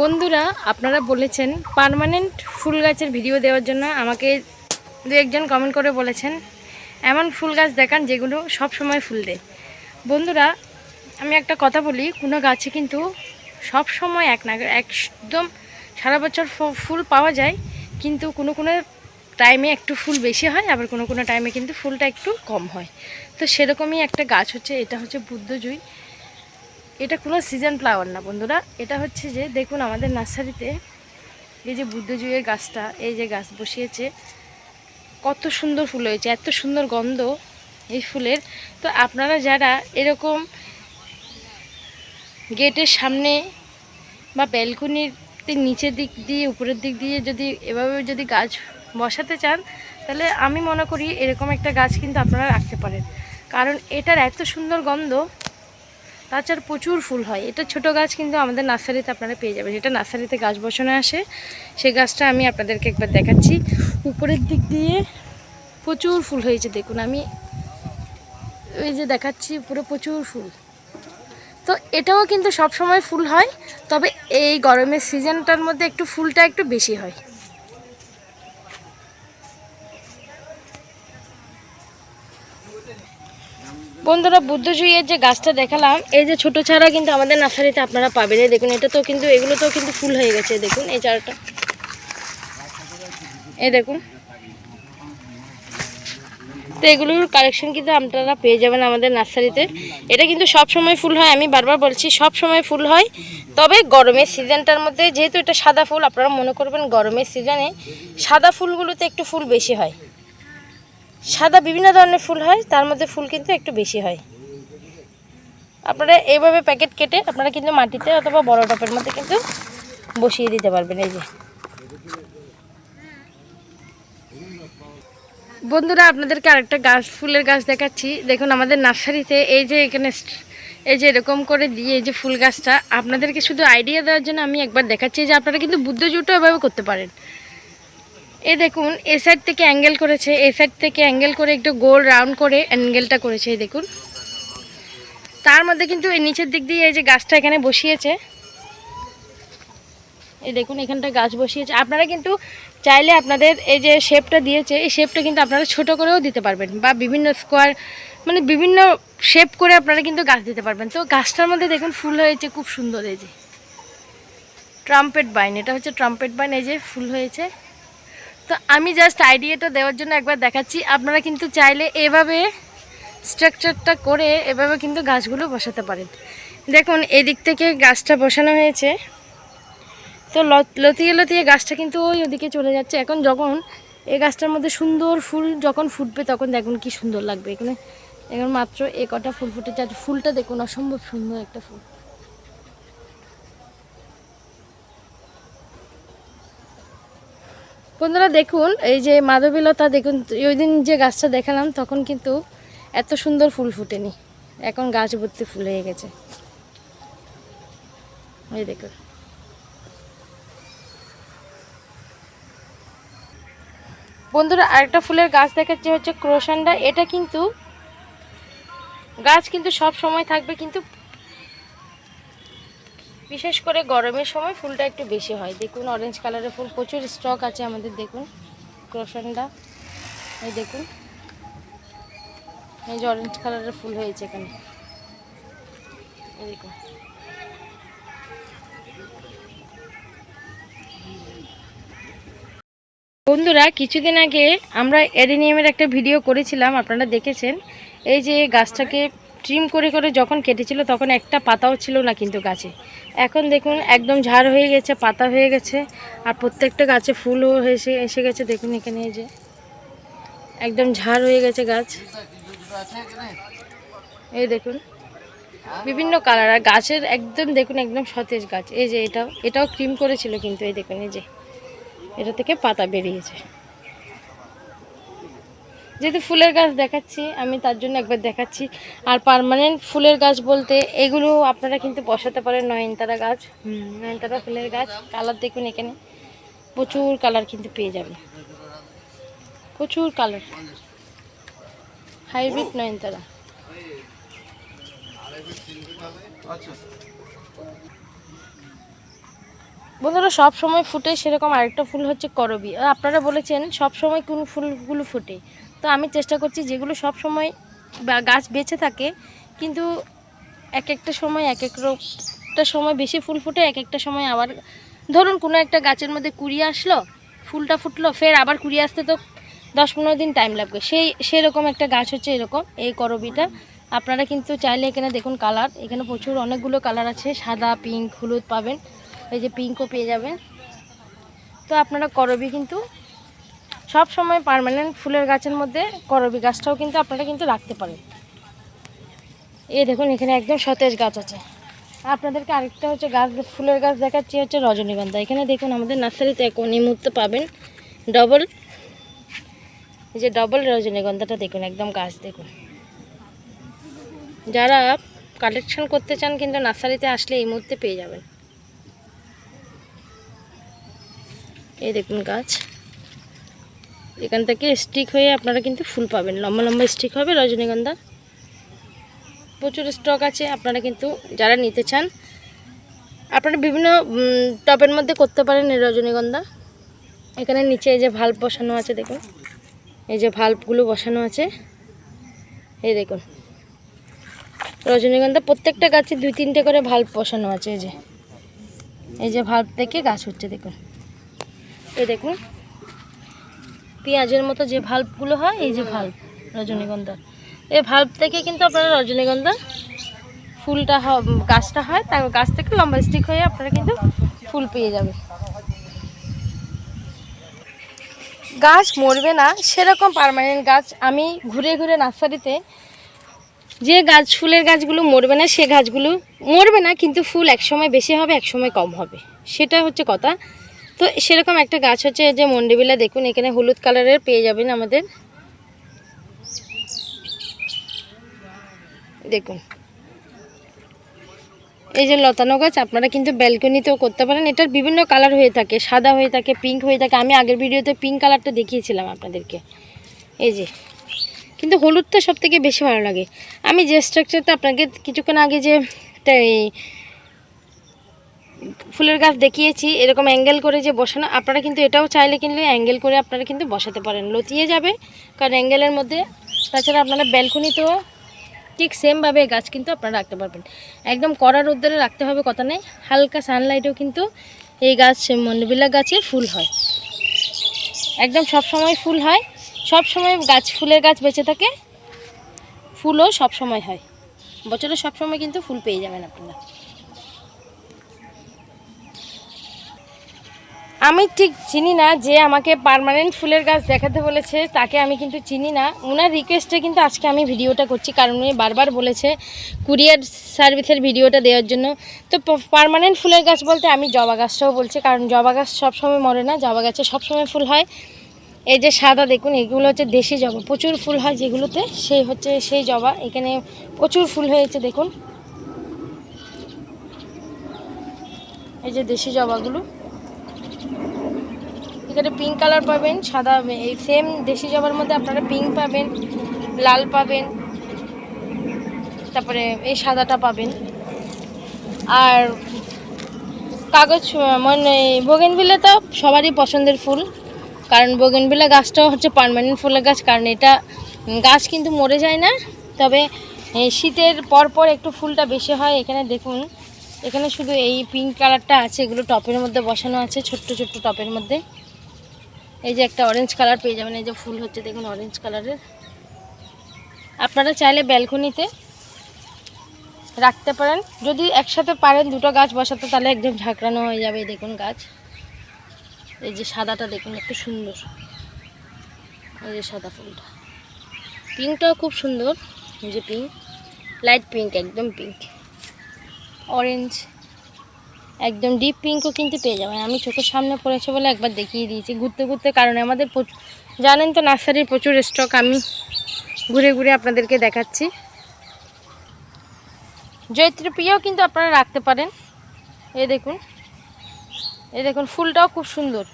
বন্ধুরা, আপনারা বলেছেন পার্মানেন্ট ফুল গাছের ভিডিও দেওয়ার জন্য আমাকে দু একজন কমেন্ট করে বলেছেন, এমন ফুল গাছ দেখান যেগুলো সব সময় ফুল দেয়। বন্ধুরা, আমি একটা কথা বলি, কোনো গাছে কিন্তু সব সময় এক না একদম সারা বছর ফুল পাওয়া যায়, কিন্তু কোনো কোনো টাইমে একটু ফুল বেশি হয়, আবার কোনো কোনো টাইমে কিন্তু ফুলটা একটু কম হয়। তো সেরকমই একটা গাছ হচ্ছে, এটা হচ্ছে বুদ্ধজুই। এটা কোনো সিজন ফ্লাওয়ার না, বন্ধুরা। এটা হচ্ছে যে, দেখুন আমাদের নার্সারিতে এই যে বুদ্ধজুয়ের গাছটা, এই যে গাছ বসিয়েছে, কত সুন্দর ফুল হয়েছে, এত সুন্দর গন্ধ এই ফুলের। তো আপনারা যারা এরকম গেটের সামনে বা ব্যালকনির নিচের দিক দিয়ে, উপরের দিক দিয়ে যদি এভাবে যদি গাছ বসাতে চান, তাহলে আমি মনে করি এরকম একটা গাছ কিন্তু আপনারা রাখতে পারেন। কারণ এটার এত সুন্দর গন্ধ তাছাড়া প্রচুর ফুল হয়। এটা ছোট গাছ কিন্তু আমাদের নার্সারিতে আপনারা পেয়ে যাবেন। এটা নার্সারিতে গাছ বসানো আসে সেই গাছটা আমি আপনাদেরকে একবার দেখাচ্ছি। উপরের দিক দিয়ে প্রচুর ফুল হয়েছে, দেখুন আমি ওই যে দেখাচ্ছি পুরো প্রচুর ফুল। তো এটাও কিন্তু সব সময় ফুল হয়, তবে এই গরমের সিজনটার মধ্যে একটু ফুলটা একটু বেশি হয়। বন্ধুরা, বুদ্ধজুইয়ের যে গাছটা দেখালাম, এই যে ছোট চারা কিন্তু আমাদের নার্সারিতে আপনারা পাবেন। এই দেখুন, এটা তো কিন্তু এগুলো তো কিন্তু ফুল হয়ে গেছে দেখুন, এই চারাটা। এই দেখুন। তো এগুলোর কালেকশন কিন্তু আপনারা পেয়ে যাবেন আমাদের নার্সারিতে। এটা কিন্তু সব সময় ফুল হয়, আমি বারবার বলছি, সব সময় ফুল হয়। তবে গরমের সিজনটার মধ্যে, যেহেতু এটা সাদা ফুল, আপনারা মনে করবেন গরমের সিজনে সাদা ফুলগুলোতে একটু ফুল বেশি হয়। সাদা বিভিন্ন ধরনের ফুল হয়, তার মধ্যে ফুল কিন্তু একটু বেশি হয়। আপনারা এইভাবে প্যাকেট কেটে আপনারা কিন্তু মাটিতে অথবা বড় টপের মধ্যে কিন্তু বসিয়ে দিতে পারবেন, এই যে। বন্ধুরা, আপনাদেরকে আরেকটা গাছ, ফুলের গাছ দেখাচ্ছি। দেখুন, আমাদের নার্সারিতে এই যে এখানে এই যে এরকম করে দিয়ে এই যে ফুল গাছটা, আপনাদেরকে শুধু আইডিয়া দেওয়ার জন্য আমি একবার দেখাচ্ছি যে আপনারা কিন্তু বুদ্ধ জুটো এভাবে করতে পারেন। এই দেখুন, এ সাইড থেকে অ্যাঙ্গেল করেছে, এ সাইড থেকে অ্যাঙ্গেল করে একটু গোল রাউন্ড করে অ্যাঙ্গেলটা করেছে, এই দেখুন। তার মধ্যে কিন্তু এই নিচের দিক দিয়ে এই যে গাছটা এখানে বসিয়েছে, এই দেখুন এখানটা গাছ বসিয়েছে। আপনারা কিন্তু চাইলে আপনাদের এই যে শেপটা দিয়েছে, এই শেপটা কিন্তু আপনারা ছোট করেও দিতে পারবেন বা বিভিন্ন স্কোয়ার মানে বিভিন্ন শেপ করে আপনারা কিন্তু গাছ দিতে পারবেন। তো গাছটার মধ্যে দেখুন ফুল হয়েছে, খুব সুন্দর এই যে। ট্রাম্পেট বাইন এটা হচ্ছে ট্রাম্পেট বাইন এই যে ফুল হয়েছে। তো আমি জাস্ট আইডিয়াটা দেওয়ার জন্য একবার দেখাচ্ছি। আপনারা কিন্তু চাইলে এভাবে স্ট্রাকচারটা করে এভাবে কিন্তু গাছগুলো বসাতে পারেন। দেখুন, এদিক থেকে গাছটা বসানো হয়েছে। তো লত- লতিয়ে লতিয়ে গাছটা কিন্তু ওই ওদিকে চলে যাচ্ছে। এখন যখন এই গাছটার মধ্যে সুন্দর ফুল যখন ফুটবে তখন দেখুন কি সুন্দর লাগবে। এখানে, এখন মাত্র এ কটা ফুল ফুটেছে। আর ফুলটা দেখুন, অসম্ভব সুন্দর একটা ফুল। বন্ধুরা দেখুন, এই যে মাধবীলতা, দেখুন, ওই দিন যে গাছটা দেখালাম, তখন কিন্তু এত সুন্দর ফুল ফুটেনি। এখন গাছ ভর্তি ফুল হয়ে গেছে। এই দেখুন। বন্ধুরা, আরেকটা ফুলের গাছ দেখাচ্ছি হচ্ছে ক্রোশানটা এটা কিন্তু গাছ কিন্তু সব সময় থাকবে, কিন্তু বিশেষ করে গরমের সময় ফুলটা একটু বেশি হয়। দেখুন অরেঞ্জ কালারের ফুল, প্রচুর স্টক আছে আমাদের, দেখুন। ক্রোশনটা এই দেখুন। এই যে অরেঞ্জ কালারের ফুল হয়েছে এখানে। দেখুন। বন্ধুরা, কিছুদিন আগে আমরা এডেনিয়ামের একটা ভিডিও করেছিলাম, আপনারা দেখেছেন। এই যে গাছটাকে ট্রিম করে করে যখন কেটেছিল তখন একটা পাতাও ছিল না কিন্তু গাছে। এখন দেখুন একদম ঝাড় হয়ে গেছে, পাতা হয়ে গেছে, আর প্রত্যেকটা গাছে ফুলও এসে এসে গেছে। দেখুন এখানে এই যে একদম ঝাড় হয়ে গেছে গাছ। এই দেখুন, বিভিন্ন কালার। আর গাছের একদম, দেখুন একদম সতেজ গাছ। এই যে এটাও এটাও ক্রিম করেছিল কিন্তু, এই দেখুন এই যে, এটা থেকে পাতা বেরিয়েছে। যেহেতু ফুলের গাছ দেখাচ্ছি, আমি তার জন্য একবার দেখাচ্ছি। আর পারমানেন্ট ফুলের গাছ বলতে এগুলো আপনারা কিন্তু বসাতে পারেন নয়নতারা গাছ। নয়নতারা ফুলের গাছ কালার দেখুন এখানে। প্রচুর কালার কিন্তু পেয়ে যাবেন। প্রচুর কালার হাইব্রিড নয়নতারা। বন্ধুরা, সব সময় ফুটে সেরকম আরেকটা ফুল হচ্ছে করবি। আপনারা বলেছেন সব সময় কোন ফুলগুলো ফুটে? তো আমি চেষ্টা করছি যেগুলো সব সময় গাছ বেঁচে থাকে, কিন্তু এক একটা সময় এক এক একটা সময় বেশি ফুল ফুটে, এক একটা সময় আবার ধরুন কোনো একটা গাছের মধ্যে কুড়িয়ে আসলো, ফুলটা ফুটলো, ফের আবার কুড়িয়ে আসতে তো দশ পনেরো দিন টাইম লাগবে। সেই, সেরকম একটা গাছ হচ্ছে এরকম, এই করবিটা। আপনারা কিন্তু চাইলে এখানে দেখুন কালার এখানে প্রচুর অনেকগুলো কালার আছে, সাদা পিঙ্ক হলুদ পাবেন, এই যে পিঙ্কও পেয়ে যাবেন। তো আপনারা করবি কিন্তু সব সময় পার্মানেন্ট ফুলের গাছের মধ্যে করবি গাছটাও কিন্তু আপনারা কিন্তু রাখতে পারেন। এই দেখুন, এখানে একদম সতেজ গাছ আছে। আপনাদেরকে আরেকটা হচ্ছে গাছ, ফুলের গাছ দেখাচ্ছি, হচ্ছে রজনীগন্ধা। এখানে দেখুন, আমাদের নার্সারিতে এখন এই মুহূর্তে পাবেন ডবল এই যে ডবল রজনীগন্ধাটা দেখুন, একদম গাছ দেখুন। যারা কালেকশন করতে চান কিন্তু নার্সারিতে আসলে এই মুহূর্তে পেয়ে যাবেন। এই দেখুন গাছ। এখান থেকে স্টিক হয়ে আপনারা কিন্তু ফুল পাবেন। লম্বা লম্বা স্টিক হবে রজনীগন্ধা। প্রচুর স্টক আছে, আপনারা কিন্তু যারা নিতে চান, আপনারা বিভিন্ন টপের মধ্যে করতে পারেন এই রজনীগন্ধা। এখানে নিচে এই যে ভাল্ব বসানো আছে, দেখুন। এই যে ভাল্বগুলো বসানো আছে। এই দেখুন। রজনীগন্ধা প্রত্যেকটা গাছে দুই তিনটে করে ভাল্ব বসানো আছে, এই যে। এই যে ভাল্ব থেকে গাছ হচ্ছে, দেখুন। এই দেখুন। পেঁয়াজের মতো যে ভাল্বগুলো হয়, এই যে ভাল্ব রজনীগন্ধা এই ভাল্ব থেকে কিন্তু আপনারা রজনীগন্ধা ফুলটা গাছটা হয় তার গাছ থেকে লম্বা স্টিক হয়ে আপনারা কিন্তু ফুল পেয়ে যাবে গাছ মরবে না, সেরকম পার্মানেন্ট গাছ। আমি ঘুরে ঘুরে নার্সারিতে যে গাছ, ফুলের গাছগুলো মরবে না, সে গাছগুলো মরবে না, কিন্তু ফুল একসময় বেশি হবে, একসময় কম হবে। সেটা হচ্ছে কথা। তো সেরকম একটা গাছ হচ্ছে যে মন্ডিবিলা, দেখুন, এখানে হলুদ কালারের পেয়ে যাবেন আমাদের। দেখুন। এই যে লতানো গাছ, আপনারা কিন্তু ব্যালকনিতেও করতে পারেন। এটার বিভিন্ন কালার হয়ে থাকে, সাদা হয়ে থাকে, পিঙ্ক হয়ে থাকে। আমি আগের ভিডিওতে পিঙ্ক কালারটা দেখিয়েছিলাম আপনাদেরকে। এই যে। কিন্তু হলুদটা সব থেকে বেশি ভালো লাগে। আমি যে স্ট্রাকচারটা আপনাকে কিছুক্ষণ আগে যে ফুলের গাছ দেখিয়েছি, এরকম অ্যাঙ্গেল করে যে বসানো, আপনারা কিন্তু এটাও চাইলে কিনলে অ্যাঙ্গেল করে আপনারা কিন্তু বসাতে পারেন। লতিয়ে যাবে, কারণ অ্যাঙ্গেলের মধ্যে, তাছাড়া আপনারা ব্যালকনিতেও ঠিক সেমভাবে গাছ কিন্তু আপনারা রাখতে পারবেন। একদম কড়া রোদ্দুরে রাখতে হবে কথা নেই, হালকা সানলাইটেও কিন্তু এই গাছ মনবিলা গাছে ফুল হয়। একদম সব সময় ফুল হয়, সব সময় গাছ, ফুলের গাছ বেঁচে থাকে, ফুলও সব সময় হয়। বছরে সব সময় কিন্তু ফুল পেয়ে যাবেন আপনারা। আমি ঠিক চিনি না যে আমাকে পারমানেন্ট ফুলের গাছ দেখাতে বলেছে, তাকে আমি কিন্তু চিনি না। ওনার রিকোয়েস্টে কিন্তু আজকে আমি ভিডিওটা করছি, কারণ উনি বারবার বলেছে কুরিয়ার সার্ভিসের ভিডিওটা দেওয়ার জন্য। তো পারমানেন্ট ফুলের গাছ বলতে আমি জবা গাছটাও বলছি, কারণ জবা গাছ সবসময় মরে না, জবা গাছে সবসময় ফুল হয়। এই যে সাদা দেখুন, এগুলো হচ্ছে দেশি জবা, প্রচুর ফুল হয় যেগুলোতে, সেই হচ্ছে সেই জবা, এখানে প্রচুর ফুল হয়েছে দেখুন। এই যে দেশি জবাগুলো। এখানে পিঙ্ক কালার পাবেন, সাদা এই সেম দেশি জবার মধ্যে আপনারা পিঙ্ক পাবেন, লাল পাবেন, তারপরে এই সাদাটা পাবেন। আর কাগজ মানে বোগেনভিলা তো সবারই পছন্দের ফুল, কারণ বোগেনভিলা গাছটাও হচ্ছে পারমানেন্ট ফুলের গাছ, কারণ এটা গাছ কিন্তু মরে যায় না, তবে শীতের পর পর একটু ফুলটা বেশি হয়, এখানে দেখুন, এখানে শুধু এই পিঙ্ক কালারটা আছে, এগুলো টপের মধ্যে বসানো আছে, ছোট্ট ছোট্ট টপের মধ্যে। এই যে একটা অরেঞ্জ কালার পেয়ে যাবেন, এই যে ফুল হচ্ছে, দেখুন অরেঞ্জ কালারের আপনারা চাইলে ব্যালকনিতে রাখতে পারেন। যদি একসাথে পারেন দুটো গাছ বসাতে, তাহলে একদম ঝাঁকড়ানো হয়ে যাবে এই দেখুন গাছ। এই যে সাদাটা দেখুন একটু সুন্দর। এই যে সাদা ফুলটা। পিঙ্কটাও খুব সুন্দর, এই যে পিঙ্ক লাইট পিঙ্ক একদম পিঙ্ক অরেঞ্জ একদম ডিপ পিঙ্কও কিন্তু পেয়ে যাবেন। আমি চোখের সামনে পড়েছে বলে একবার দেখিয়ে দিয়েছি। ঘুরতে ঘুরতে কারণে আমাদের প্রচুর জানেন তো নার্সারির প্রচুর স্টক আমি ঘুরে ঘুরে আপনাদেরকে দেখাচ্ছি। জৈত্রপ্রিয়াও কিন্তু আপনারা রাখতে পারেন। এ দেখুন। এ দেখুন, ফুলটাও খুব সুন্দর।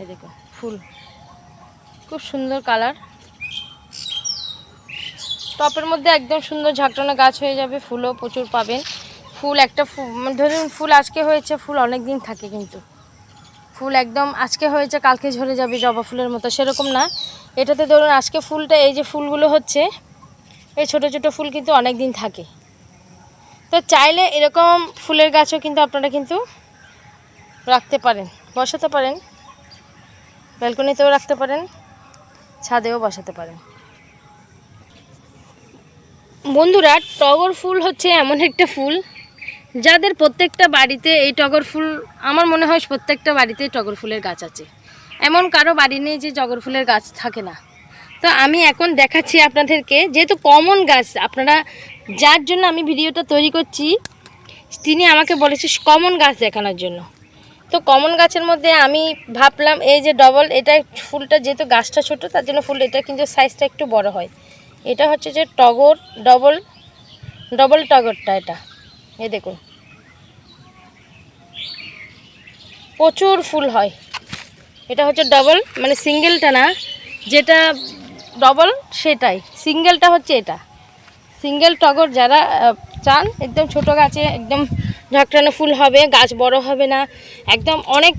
এ দেখুন, ফুল। খুব সুন্দর কালার। টপের মধ্যে একদম সুন্দর ঝাঁকটানো গাছ হয়ে যাবে, ফুলও প্রচুর পাবেন। ফুল একটা মানে ধরুন ফুল আজকে হয়েছে, ফুল অনেক দিন থাকে কিন্তু। ফুল একদম আজকে হয়েছে, কালকে ঝরে যাবে জবা ফুলের মতো, সেরকম না। এটাতে ধরুন আজকে ফুলটা, এই যে ফুলগুলো হচ্ছে, এই ছোট ছোট ফুল কিন্তু অনেক দিন থাকে। তো চাইলে এরকম ফুলের গাছও কিন্তু আপনারা কিন্তু রাখতে পারেন, বসাতে পারেন। ব্যালকনিতেও রাখতে পারেন, ছাদেও বসাতে পারেন। বন্ধুরা, টগর ফুল হচ্ছে এমন একটা ফুল যাদের প্রত্যেকটা বাড়িতে এই টগর ফুল, আমার মনে হয় প্রত্যেকটা বাড়িতে টগর ফুলের গাছ আছে। এমন কারও বাড়ি নেই যে টগর ফুলের গাছ থাকে না। তো আমি এখন দেখাচ্ছি আপনাদেরকে যেহেতু কমন গাছ, আপনারা যার জন্য আমি ভিডিওটা তৈরি করছি, তিনি আমাকে বলেছে কমন গাছ দেখানোর জন্য। তো কমন গাছের মধ্যে আমি ভাবলাম এই যে ডবল, এটা ফুলটা যেহেতু গাছটা ছোট, তার জন্য ফুল, এটা কিন্তু সাইজটা একটু বড় হয়। এটা হচ্ছে যে টগর, ডবল ডবল টগরটা এটা। এই দেখুন। প্রচুর ফুল হয়। এটা হচ্ছে ডবল মানে সিঙ্গেলটা না, যেটা ডবল সেটাই। সিঙ্গেলটা হচ্ছে এটা। সিঙ্গেল টগর যারা চান, একদম ছোট গাছে, একদম ঝাঁকড়ানো ফুল হবে, গাছ বড় হবে না, একদম অনেক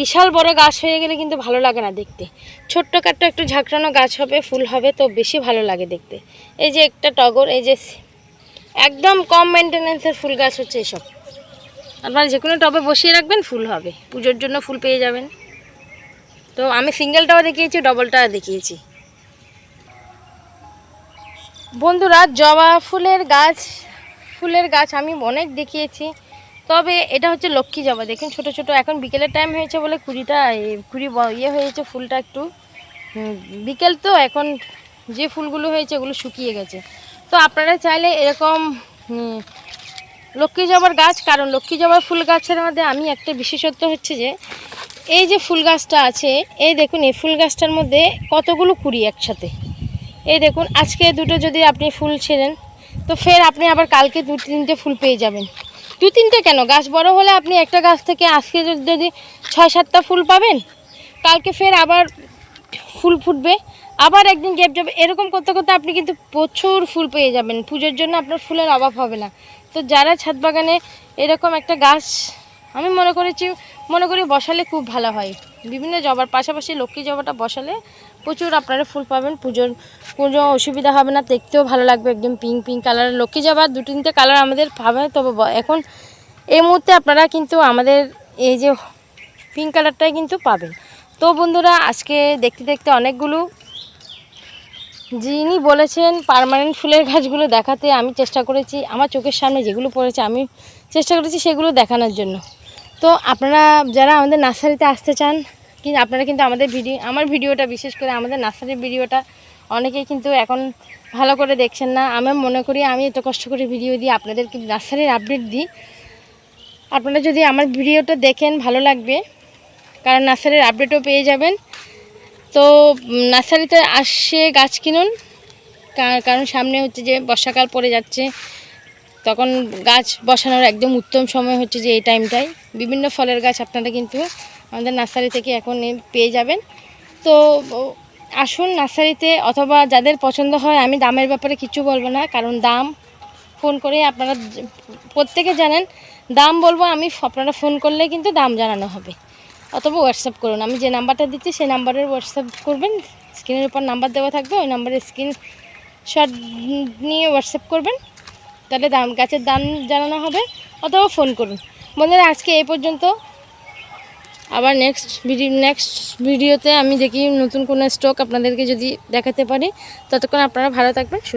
বিশাল বড় গাছ হয়ে গেলে কিন্তু ভালো লাগে না দেখতে। ছোট্ট কাট্ট একটু ঝাঁকড়ানো গাছ হবে, ফুল হবে, তো বেশি ভালো লাগে দেখতে। এই যে একটা টগর, এই যে একদম কম মেনটেন্যান্সের ফুল গাছ হচ্ছে এসব। আপনারা যে কোনো টবে বসিয়ে রাখবেন, ফুল হবে। পুজোর জন্য ফুল পেয়ে যাবেন। তো আমি সিঙ্গেলটাও দেখিয়েছি ডবলটাও দেখিয়েছি। বন্ধুরা, জবা ফুলের গাছ ফুলের গাছ আমি অনেক দেখিয়েছি। তবে এটা হচ্ছে লক্ষ্মী জবা। দেখুন, ছোট ছোট। এখন বিকেলের টাইম হয়েছে বলে কুড়িটা কুড়ি ইয়ে হয়েছে ফুলটা একটু। বিকেল তো, এখন যে ফুলগুলো হয়েছে ওগুলো শুকিয়ে গেছে। তো আপনারা চাইলে এরকম লক্ষ্মী জবার গাছ, কারণ লক্ষ্মী জবার ফুল গাছের মধ্যে আমি একটা বিশেষত্ব হচ্ছে যে, এই যে ফুল গাছটা আছে, এই দেখুন, এই ফুল গাছটার মধ্যে কতগুলো কুড়ি একসাথে। এই দেখুন, আজকে দুটো যদি আপনি ফুল ছিলেন তো ফের আপনি আবার কালকে দু তিনটে ফুল পেয়ে যাবেন। দু তিনটে কেন? গাছ বড় হলে আপনি একটা গাছ থেকে আজকে যদি ছয় সাতটা ফুল পাবেন, কালকে ফের আবার ফুল ফুটবে আবার একদিন গ্যাপ যাবে, এরকম করতে করতে আপনি কিন্তু প্রচুর ফুল পেয়ে যাবেন। পুজোর জন্য আপনার ফুলের অভাব হবে না। তো যারা ছাদ বাগানে এরকম একটা গাছ, আমি মনে করেছি, মনে করি বসালে খুব ভালো হয়। বিভিন্ন জবার, পাশাপাশি লক্ষ্মী জবাটা বসালে প্রচুর আপনারা ফুল পাবেন। পুজোর কোনো অসুবিধা হবে না, দেখতেও ভালো লাগবে একদম পিঙ্ক পিঙ্ক কালার লক্ষ্মী জবার দু তিনটে কালার আমাদের পাবে, তবে এখন এই মুহূর্তে আপনারা কিন্তু আমাদের এই যে পিঙ্ক কালারটাই কিন্তু পাবেন। তো বন্ধুরা, আজকে দেখতে দেখতে অনেকগুলো যিনি বলেছেন পারমানেন্ট ফুলের গাছগুলো দেখাতে আমি চেষ্টা করেছি, আমার চোখের সামনে যেগুলো পড়েছে আমি চেষ্টা করেছি সেগুলো দেখানোর জন্য। তো আপনারা যারা আমাদের নার্সারিতে আসতে চান কিন্তু আপনারা কিন্তু আমাদের ভিডিও, আমার ভিডিওটা বিশেষ করে আমাদের নার্সারির ভিডিওটা অনেকেই কিন্তু এখন ভালো করে দেখছেন না। আমি মনে করি আমি এত কষ্ট করে ভিডিও দিই, আপনাদেরকে নার্সারির আপডেট দিই। আপনারা যদি আমার ভিডিওটা দেখেন, ভালো লাগবে। কারণ নার্সারির আপডেটও পেয়ে যাবেন। তো নার্সারিতে আসে গাছ কিনুন। কারণ সামনে হচ্ছে যে বর্ষাকাল পড়ে যাচ্ছে। তখন গাছ বসানোর একদম উত্তম সময় হচ্ছে যে এই টাইমটাই। বিভিন্ন ফলের গাছ আপনারা কিন্তু আমাদের নার্সারি থেকে এখন পেয়ে যাবেন। তো আসুন নার্সারিতে অথবা যাদের পছন্দ হয়, আমি দামের ব্যাপারে কিছু বলব না। কারণ দাম, ফোন করে আপনারা প্রত্যেকে জানেন। দাম বলব আমি, আপনারা ফোন করলে কিন্তু দাম জানানো হবে। অথবা হোয়াটসঅ্যাপ করুন। আমি যে নাম্বারটা দিচ্ছি, সেই নাম্বারের হোয়াটসঅ্যাপ করবেন। স্ক্রিনের উপর নাম্বার দেওয়া থাকবে, ওই নাম্বারে স্ক্রিন শট নিয়ে হোয়াটসঅ্যাপ করবেন। তাহলে দাম, গাছের দাম জানানো হবে, অথবা ফোন করুন। বন্ধুরা, আজকে এই পর্যন্ত। আবার নেক্সট ভিডিও নেক্সট ভিডিওতে আমি দেখি নতুন কোনো স্টক আপনাদেরকে যদি দেখাতে পারি। ততক্ষণ আপনারা ভালো থাকবেন, সুস্থ